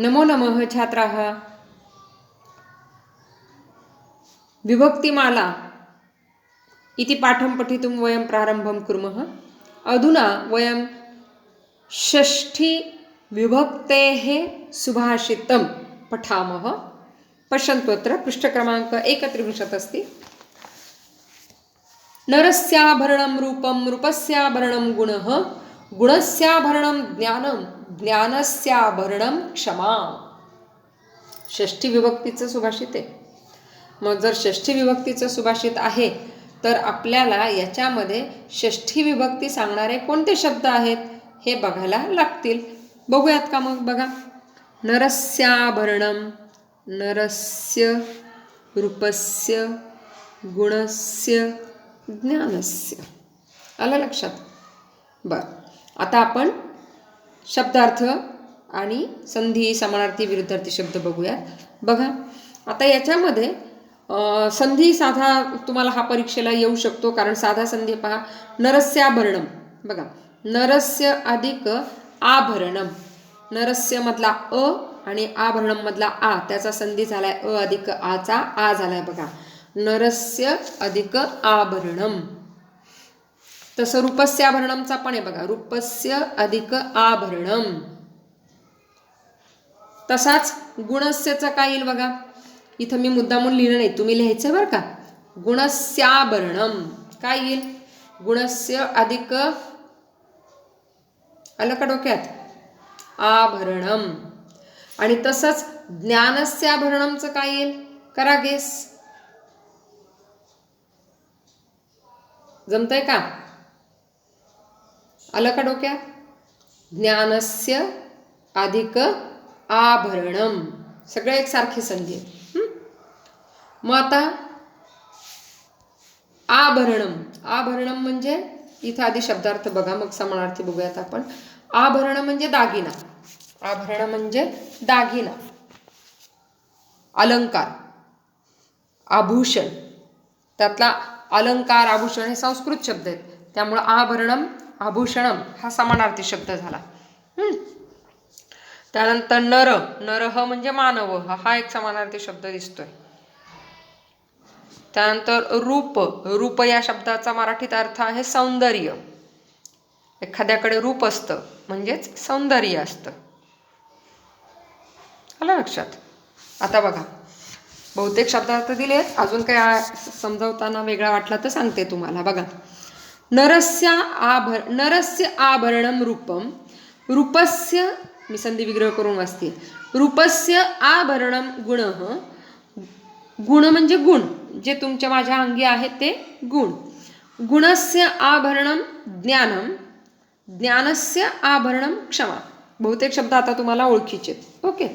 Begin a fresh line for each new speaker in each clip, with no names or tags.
नमो नमः छात्राः. विभक्तिमाला इति पाठं पठितुं वयं प्रारम्भं कुर्मः. अधुना वयं षष्ठीविभक्तेः सुभाषितं पठामः. पश्यन्तु अत्र पृष्ठक्रमाङ्क एकत्रिंशत् अस्ति. नरस्याभरणं रूपं रूपस्याभरणं गुणः गुणस्याभरणं ज्ञानं ज्ञानस्याभरणं क्षमा. षष्ठी विभक्तीचं सुभाषित आहे. मग जर षष्ठी विभक्तीचं सुभाषित आहे तर आपल्याला याच्यामध्ये षष्ठी विभक्ती सांगणारे कोणते शब्द आहेत हे बघायला लागतील. बघूयात का मग बघा. नरस्याभरणम नरस्य रूपस्य गुणस्य ज्ञानस्य. आलं लक्षात? बरं. आता आपण शब्दार्थ आणि संधी समानार्थी विरुद्धार्थी शब्द बघूयात. बघा आता याच्यामध्ये संधी साधा तुम्हाला हा परीक्षेला येऊ शकतो कारण साधा संधी पहा नरस्याभरणम बघा नरस्य अधिक आभरणम नरस्यमधला अ आणि आभरणमधला आ त्याचा संधी झालाय अ अधिक आचा आ झालाय बघा. नरस्य अधिक आभरणम तसं रूपस्याभरणमचा पण आहे बघा. रूपस्य अधिक आभरणम. तसाच गुणस्यचा काय येईल बघा? इथं मी मुद्दामून लिहिलं नाही. तुम्ही लिहायचं बरं का? गुणस्याभरणम. काय येईल? गुणस्य अधिक आलं का डोक्यात? आभरणम. आणि तसंच ज्ञानस्याभरणमचं काय येईल? करा गेस जमतंय का? आलं का डोक्यात ज्ञानस्य अधिक आभरणम सगळे एकसारखी संधी आहे मग आता आभरणम आभरणम म्हणजे इथं आधी शब्दार्थ बघा मग समानार्थी बघूयात आपण. आभरण म्हणजे दागिना. आभरण म्हणजे दागिना. अलंकार. आभूषण. त्यातला अलंकार आभूषण हे संस्कृत शब्द आहेत. त्यामुळं आभरणम आभूषणम हा समानार्थी शब्द झाला. त्यानंतर नर नरह म्हणजे मानव हा एक समानार्थी शब्द दिसतोय. त्यानंतर रूप रूप या शब्दाचा मराठीत अर्थ आहे सौंदर्य. एखाद्याकडे रूप असतं म्हणजेच सौंदर्य असतं. आलं लक्षात? आता बघा. बहुतेक शब्दार्थ दिलेत अजून काही समजवताना समजावताना वेगळा वाटला तर सांगते तुम्हाला. बघा. नरस्य आभर नरस्य आभरणं रूपं रूपस्य मी संधी विग्रह करून वाचते. रूपस्य आभरणं गुण गुण म्हणजे गुण जे तुमच्या माझ्या अंगी आहेत ते गुण. गुणस्य आभरणं ज्ञानम ज्ञानस्य आभरणं क्षमा. बहुतेक शब्द आता तुम्हाला ओळखीचे आहेत ओके.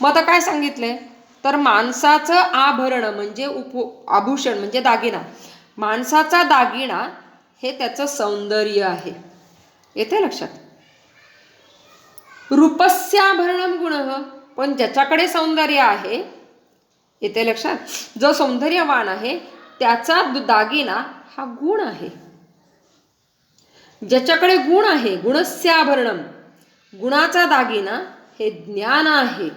मग आता काय सांगितलंय? तर माणसाचं आभरण म्हणजे उप आभूषण म्हणजे दागिना. माणसाचा दागिना हे त्याचं सौंदर्य आहे. येते लक्षात? रूपस्याभरणम गुण पण ज्याच्याकडे सौंदर्य आहे येते लक्षात? जो सौंदर्यवान आहे त्याचा दागिना हा गुण आहे. ज्याच्याकडे गुण आहे गुणस्याभरणम गुणाचा दागिना हे ज्ञान आहे.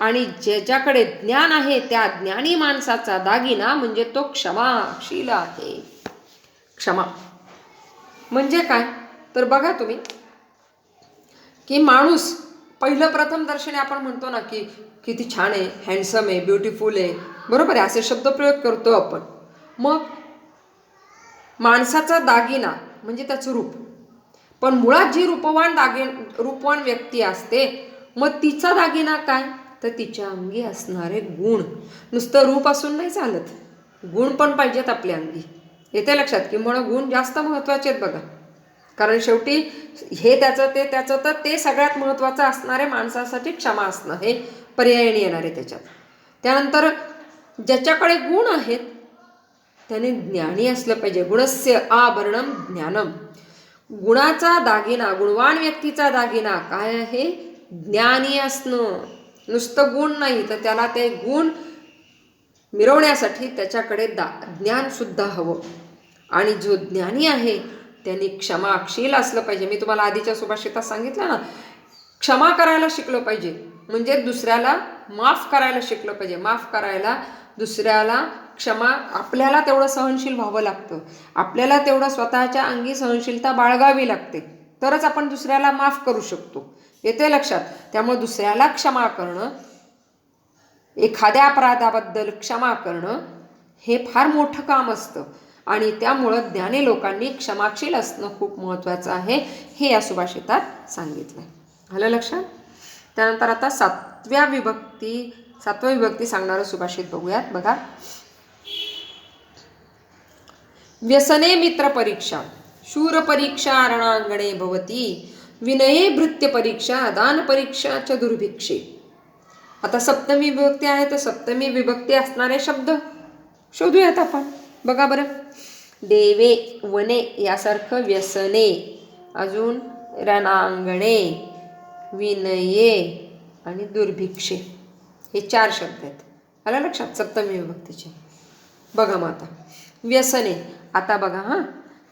आणि ज्याच्याकडे ज्ञान आहे त्या ज्ञानी माणसाचा दागिना म्हणजे तो क्षमाशील आहे. क्षमा. म्हणजे काय? तर बघा तुम्ही की माणूस पहिलं प्रथम दर्शनी आपण म्हणतो ना की किती छान आहे हँडसम आहे ब्युटिफुल आहे. बरोबर आहे असे शब्दप्रयोग करतो आपण. मग माणसाचा दागिना म्हणजे त्याचं रूप. पण मुळात जी रूपवान दागिन रूपवान व्यक्ती असते मग तिचा दागिना काय? तर तिच्या अंगी असणारे गुण. नुसतं रूप असून नाही चालत. गुण पण पाहिजेत आपल्या अंगी. येते लक्षात की म्हणून गुण जास्त महत्त्वाचे आहेत बघा. कारण शेवटी हे त्याचं ते त्याचं तर ते सगळ्यात महत्त्वाचं असणारे माणसासाठी क्षमा असणं हे पर्यायणी येणार आहे त्याच्यात. त्यानंतर ज्याच्याकडे गुण आहेत त्याने ज्ञानी असलं पाहिजे. गुणस्य आभरणम ज्ञानम. गुणाचा दागिना गुणवान व्यक्तीचा दागिना काय आहे? ज्ञानी असणं. नुसतं गुण नाही तर त्याला ते गुण मिरवण्यासाठी त्याच्याकडे दा ज्ञानसुद्धा हवं. आणि जो ज्ञानी आहे त्यांनी क्षमाशील असलं पाहिजे. मी तुम्हाला आधीच्या सुभाषितात सांगितलं ना क्षमा करायला शिकलं पाहिजे. म्हणजे दुसऱ्याला माफ करायला शिकलं पाहिजे. माफ करायला दुसऱ्याला क्षमा आपल्याला तेवढं सहनशील व्हावं लागतं. आपल्याला तेवढं स्वतःच्या अंगी सहनशीलता बाळगावी लागते. तरच आपण दुसऱ्याला माफ करू शकतो. येते लक्षात? त्यामुळे दुसऱ्याला क्षमा करणं एखाद्या अपराधाबद्दल क्षमा करणं हे फार मोठं काम असतं. आणि त्यामुळं ज्ञानी लोकांनी क्षमाशील असणं खूप महत्त्वाचं आहे हे या सुभाषितात सांगितलं आहे आलं लक्षात? त्यानंतर आता सातव्या विभक्ती सातव्या विभक्ती सांगणारं सुभाषित बघूयात. बघा. व्यसने मित्र परीक्षा शूर परीक्षा रणांगणे भवती विनये भृत्य परीक्षा दान परीक्षा च दुर्भिक्षे. आता सप्तमी विभक्ती आहे तर सप्तमी विभक्ती असणारे शब्द शोधूयात आपण. बघा बरं. देवे वने यासारखं व्यसने. अजून रणांगणे विनये आणि दुर्भिक्षे. हे चार शब्द आहेत. आला लक्षात? सप्तमी विभक्तीचे. बघा मग आता. व्यसने. आता बघा हां.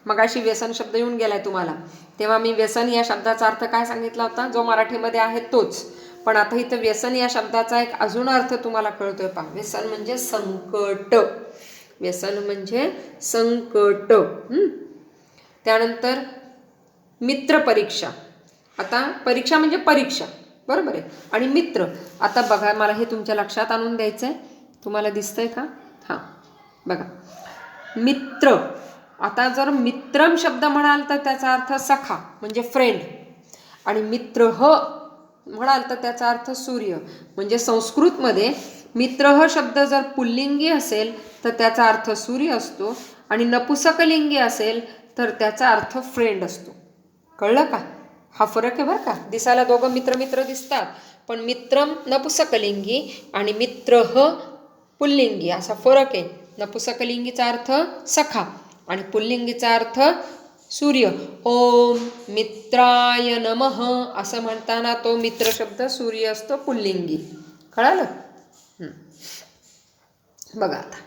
मगाशी व्यसन शब्द येऊन गेलाय तुम्हाला. तेव्हा मी व्यसन या शब्दाचा अर्थ काय सांगितला होता? जो मराठीमध्ये आहे तोच. पण आता इथं व्यसन या शब्दाचा एक अजून अर्थ तुम्हाला कळतोय पहा. व्यसन म्हणजे संकट. व्यसन म्हणजे संकट. त्यानंतर मित्र परीक्षा. आता परीक्षा म्हणजे परीक्षा. बरोबर आहे? आणि मित्र. आता बघा मला हे तुमच्या लक्षात आणून द्यायचं आहे तुम्हाला दिसतंय का? हां. बघा. मित्र. आता जर मित्रम शब्द म्हणाल तर त्याचा अर्थ सखा म्हणजे फ्रेंड आणि मित्र ह म्हणाल तर त्याचा अर्थ सूर्य. म्हणजे संस्कृतमध्ये मित्र ह शब्द जर पुल्लिंगी असेल तर त्याचा अर्थ सूर्य असतो आणि नपुसकलिंगी असेल तर त्याचा अर्थ फ्रेंड असतो. कळलं का? हा फरक आहे बरं का? दिसायला दोघं मित्र मित्र दिसतात पण मित्रम नपुसकलिंगी आणि मित्र ह पुल्लिंगी. असा फरक आहे. नपुसकलिंगीचा अर्थ सखा आणि पुल्लिंगीचा अर्थ सूर्य. ओम मित्राय नमः असं म्हणताना तो मित्र शब्द सूर्य असतो पुल्लिंगी. कळालं? बघा आता.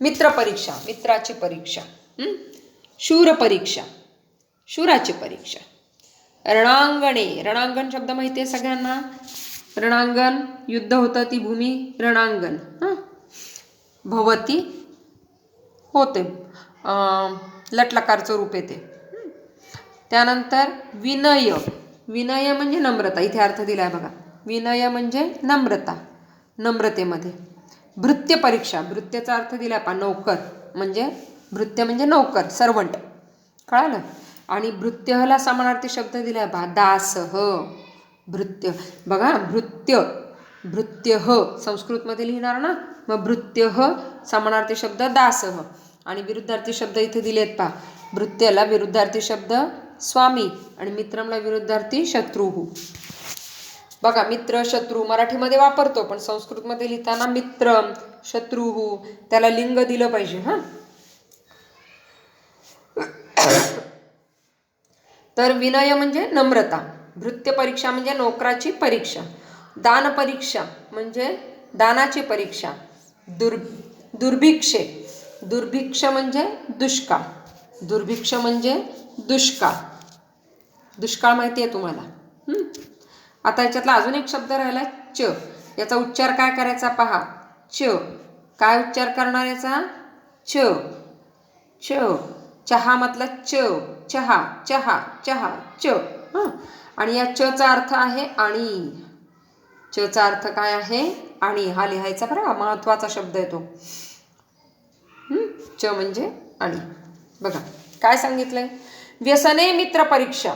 मित्र परीक्षा मित्राची परीक्षा शूर परीक्षा शूराची परीक्षा. रणांगणे रणांगण शब्द माहिती आहे सगळ्यांना? रणांगण युद्ध होतं ती भूमी रणांगण हां? भवती होते. लटलकारचं रूप येते. त्यानंतर विनय विनय म्हणजे नम्रता. इथे अर्थ दिला आहे बघा. विनय म्हणजे नम्रता नम्रतेमध्ये. भृत्य परीक्षा भृत्याचा अर्थ दिला पा नौकर. म्हणजे भृत्य म्हणजे नौकर सर्वंट कळालं? आणि भृत्यहला समानार्थी शब्द दिला बा दासह. भृत्य. बघा भृत्य. भृत्य ह संस्कृतमध्ये लिहिणार ना? मग भृत्य ह समानार्थी शब्द दासह. आणि विरुद्धार्थी शब्द इथे दिलेत पा भृत्यला विरुद्धार्थी शब्द स्वामी. आणि मित्रमला विरुद्धार्थी शत्रुहू बघा मित्र शत्रू मराठीमध्ये वापरतो पण संस्कृतमध्ये लिहिताना मित्र शत्रुहू त्याला लिंग दिलं पाहिजे हां? तर विनय म्हणजे नम्रता भृत्य परीक्षा म्हणजे नोकराची परीक्षा दान परीक्षा म्हणजे दानाची परीक्षा दुर् दुर्भिक्षे दुर्भिक्ष म्हणजे दुष्काळ दुर्भिक्ष म्हणजे दुष्काळ. दुष्काळ माहिती आहे तुम्हाला हम्म आता याच्यातला अजून एक शब्द राहिला च. याचा उच्चार काय करायचा पहा. च. काय उच्चार करणार याचा? च. च. चहा म्हटलं च. चहा चहा चहा च. हं. आणि या चचा अर्थ आहे आणि. चचा अर्थ काय आहे? आणि. हा लिहायचा बरं महत्त्वाचा शब्द आहे तो. च म्हणजे आणि. बघा काय सांगितलंय? व्यसने मित्र परीक्षा.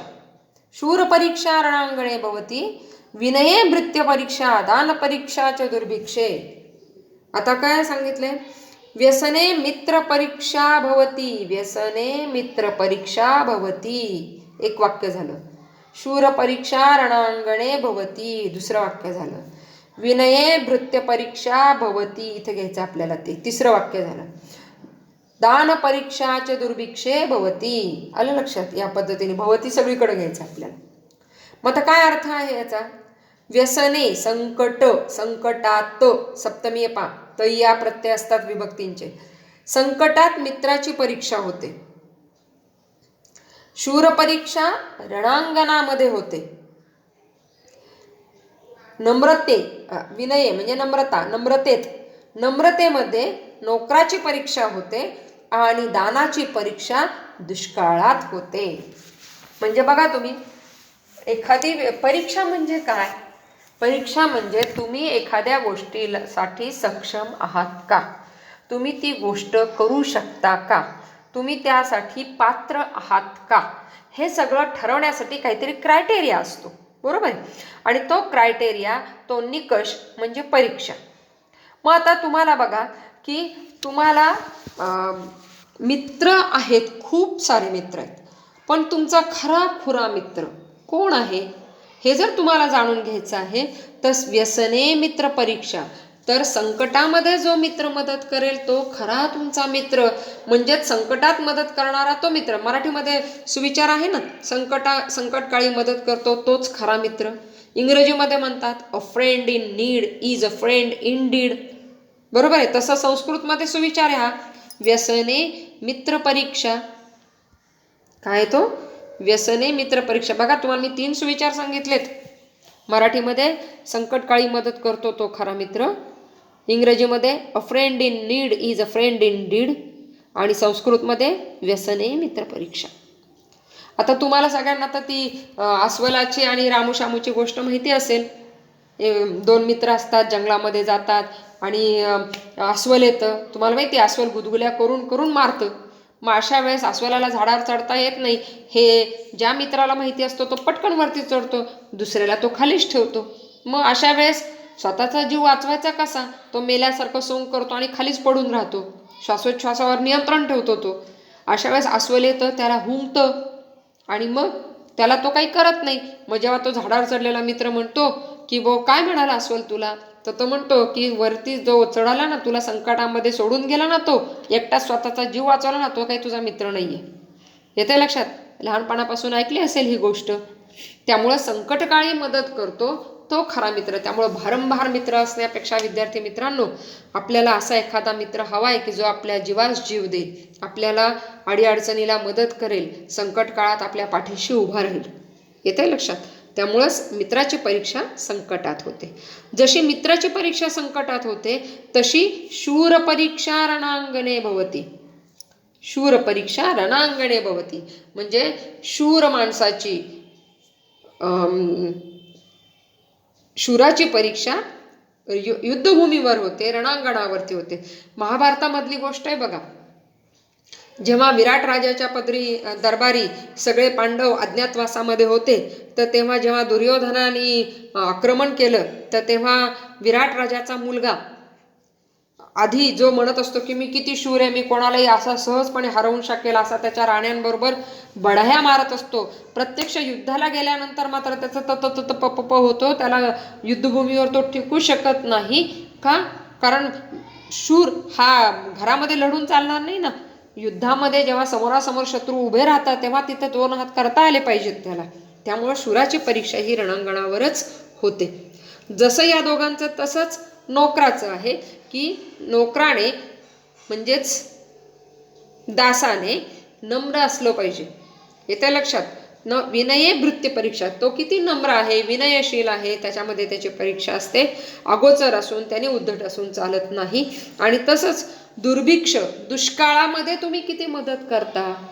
शूरपरीक्षा रणांगणे भवती विनये भृत्यपरीक्षा परीक्षा दान च दुर्भिक्षे। आता काय सांगितले? व्यसने मित्र परीक्षा भवती व्यसने मित्र परीक्षा भवती। एक वाक्य झालं. शूरपरीक्षा रणांगणे भवती दुसरं वाक्य झालं. विनये भृत्य परीक्षा भवती इथे घ्यायचं आपल्याला ते. तिसरं वाक्य झालं. दान परीक्षाचे दुर्भिक्षे भवती. आलं लक्षात? या पद्धतीने भवती सगळीकडे घ्यायचं आपल्याला. मग आता काय अर्थ आहे याचा? व्यसने संकट संकटात सप्तमी पा त या प्रत्यय असतात विभक्तींचे. संकटात मित्राची परीक्षा होते. शूर परीक्षा रणांगणामध्ये होते. नम्रते विनये म्हणजे नम्रता नम्रतेत. नम्रतेमध्ये नोकराची परीक्षा होते. आणि दानाची परीक्षा दुष्काळात होते. म्हणजे बघा तुम्ही एखादी परीक्षा म्हणजे काय? परीक्षा म्हणजे तुम्ही एखाद्या गोष्टीसाठी सक्षम आहात का? तुम्ही ती गोष्ट करू शकता का? तुम्ही त्यासाठी पात्र आहात का? हे सगळं ठरवण्यासाठी काहीतरी क्रायटेरिया असतो. बरोबर? आहे आणि तो क्रायटेरिया तो निकष म्हणजे परीक्षा. मग आता तुम्हाला बघा की तुम्हाला मित्र आहेत खूप सारे मित्र आहेत. पण तुमचा खरा खुरा मित्र कोण आहे? हे जर तुम्हाला जाणून घ्यायचं आहे तर व्यसने मित्र परीक्षा. तर संकटामध्ये जो मित्र मदत करेल तो खरा तुमचा मित्र. म्हणजेच संकटात मदत करणारा तो मित्र. मराठीमध्ये सुविचार आहे ना? संकटा संकटकाळी मदत करतो तोच खरा मित्र. इंग्रजीमध्ये म्हणतात a friend in need is a friend in deed बरोबर आहे. तसं संस्कृतमध्ये सुविचार आहे हा. व्यसने मित्र परीक्षा. काय तो? व्यसने मित्र परीक्षा. बघा तुम्हाला मी तीन सुविचार सांगितलेत. मराठीमध्ये संकटकाळी मदत करतो तो खरा मित्र. इंग्रजीमध्ये a friend in need is a friend in deed आणि संस्कृतमध्ये व्यसने मित्र परीक्षा. आता तुम्हाला सगळ्यांना आता ती अस्वलाची आणि रामूशामूची गोष्ट माहिती असेल. दोन मित्र असतात जंगलामध्ये जातात आणि अस्वल येतं. तुम्हाला माहिती आहे अस्वल गुदगुल्या करून करून मारतं. मग अशा वेळेस अस्वलाला झाडावर चढता येत नाही. हे ज्या मित्राला माहिती असतो तो पटकन वरती चढतो. दुसऱ्याला तो खालीच ठेवतो. मग अशा वेळेस स्वतःचा जीव वाचवायचा कसा? तो मेल्यासारखं सोंग करतो आणि खालीच पडून राहतो. श्वासोच्छ्वासावर नियंत्रण ठेवतो तो. अशा वेळेस अस्वल येतं त्याला हुंकतं आणि मग त्याला तो काही करत नाही. मग जेव्हा तो झाडावर चढलेला मित्र म्हणतो की बो काय म्हणाला अस्वल तुला? तर तो म्हणतो की वरती जो चढाला ना तुला संकटामध्ये सोडून गेला ना तो एकटा स्वतःचा जीव वाचवला ना तो काही तुझा मित्र नाही आहे येते लक्षात? लहानपणापासून ऐकली असेल ही गोष्ट. त्यामुळं संकटकाळी मदत करतो तो खरा मित्र. त्यामुळं भारंभार मित्र असण्यापेक्षा विद्यार्थी मित्रांनो आपल्याला असा एखादा मित्र हवा आहे की जो आपल्या जीवास जीव देईल आपल्याला अडीअडचणीला मदत करेल संकट काळात आपल्या पाठीशी उभा राहील. येते लक्षात? त्यामुळंच मित्राची परीक्षा संकटात होते. जशी मित्राची परीक्षा संकटात होते तशी शूर परीक्षा रणांगणे भवती. शूर परीक्षा रणांगणे भवती. म्हणजे शूर माणसाची शूराची परीक्षा यु युद्धभूमीवर होते रणांगणावरती होते. महाभारतामधली गोष्ट आहे बघा. जेव्हा विराट राजाच्या पदरी दरबारी सगळे पांडव अज्ञातवासामध्ये होते तर तेव्हा जेव्हा दुर्योधनाने आक्रमण केलं तर तेव्हा विराट राजाचा मुलगा आधी जो म्हणत असतो की मी किती शूर आहे मी कोणालाही असा सहजपणे हरवून शकेल असा त्याच्या राण्यांबरोबर बढाया मारत असतो. प्रत्यक्ष युद्धाला गेल्यानंतर मात्र त्याचं तत त पप प प होतो त्याला युद्धभूमीवर तो टिकू शकत नाही. का? कारण शूर हा घरामध्ये लढून चालणार नाही ना. युद्धामध्ये जेव्हा समोरासमोर शत्रू उभे राहतात तेव्हा तिथे दोन हात करता आले पाहिजेत त्याला. त्यामुळं शुराची परीक्षा ही रणांगणावरच होते. जसं या दोघांचं तसंच नोकराचं आहे की नोकराने म्हणजेच दासाने नम्र असलं पाहिजे. येत्या लक्षात. न विनये वृत्ती परीक्षा. तो किती नम्र आहे विनयशील आहे त्याच्यामध्ये त्याची परीक्षा असते. अगोचर असून त्याने उद्धट असून चालत नाही. आणि तसंच दुर्भिक्ष दुष्काळामध्ये तुम्ही किती मदत करता?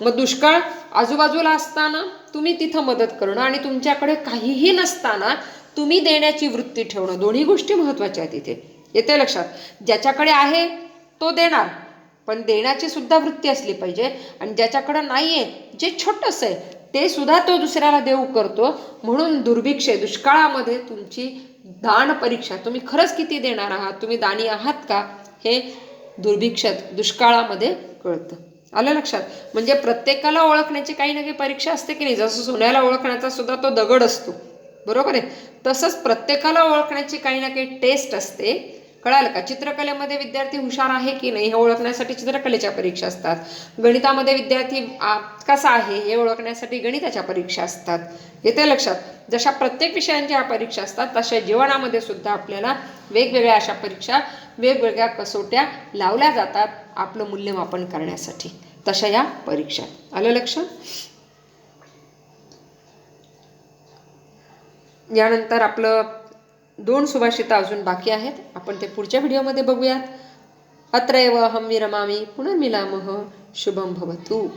मग दुष्काळ आजूबाजूला असताना तुम्ही तिथं मदत करणं आणि तुमच्याकडे काहीही नसताना तुम्ही देण्याची वृत्ती ठेवणं. दोन्ही गोष्टी महत्त्वाच्या आहेत इथे. येते लक्षात. ज्याच्याकडे आहे तो देणार. पण देण्याची सुद्धा वृत्ती असली पाहिजे. आणि ज्याच्याकडं नाही आहे जे छोटंसं आहे ते सुद्धा तो दुसऱ्याला देऊ करतो. म्हणून दुर्भिक्षे दुष्काळामध्ये तुमची दान परीक्षा तुम्ही खरंच किती देणार आहात? तुम्ही दानी आहात का? हे दुर्भिक्षात दुष्काळामध्ये कळतं. आलं लक्षात? म्हणजे प्रत्येकाला ओळखण्याची काही ना काही परीक्षा असते की नाही? जसं सोन्याला ओळखण्याचा सुद्धा तो दगड असतो. बरोबर आहे? तसंच प्रत्येकाला ओळखण्याची काही ना काही टेस्ट असते. कळालं का? चित्रकलेमध्ये विद्यार्थी हुशार आहे की नाही हे ओळखण्यासाठी चित्रकलेच्या परीक्षा असतात. गणितामध्ये विद्यार्थी आ, कसा आहे हे ओळखण्यासाठी गणिताच्या परीक्षा असतात. येते लक्षात? जशा प्रत्येक विषयांच्या परीक्षा असतात तशा जीवनामध्ये सुद्धा आपल्याला वेगवेगळ्या अशा परीक्षा वेगवेगळ्या कसोट्या लावल्या जातात आपलं मूल्यमापन करण्यासाठी. तशा या परीक्षा. आलं लक्षात यानंतर आपलं दोन सुभाषिता अजून बाकी आहेत. आपण ते पुढच्या व्हिडिओमध्ये बघूयात. अत्रैव अहम विरमामी पुनर्मिलामः शुभम भवतु.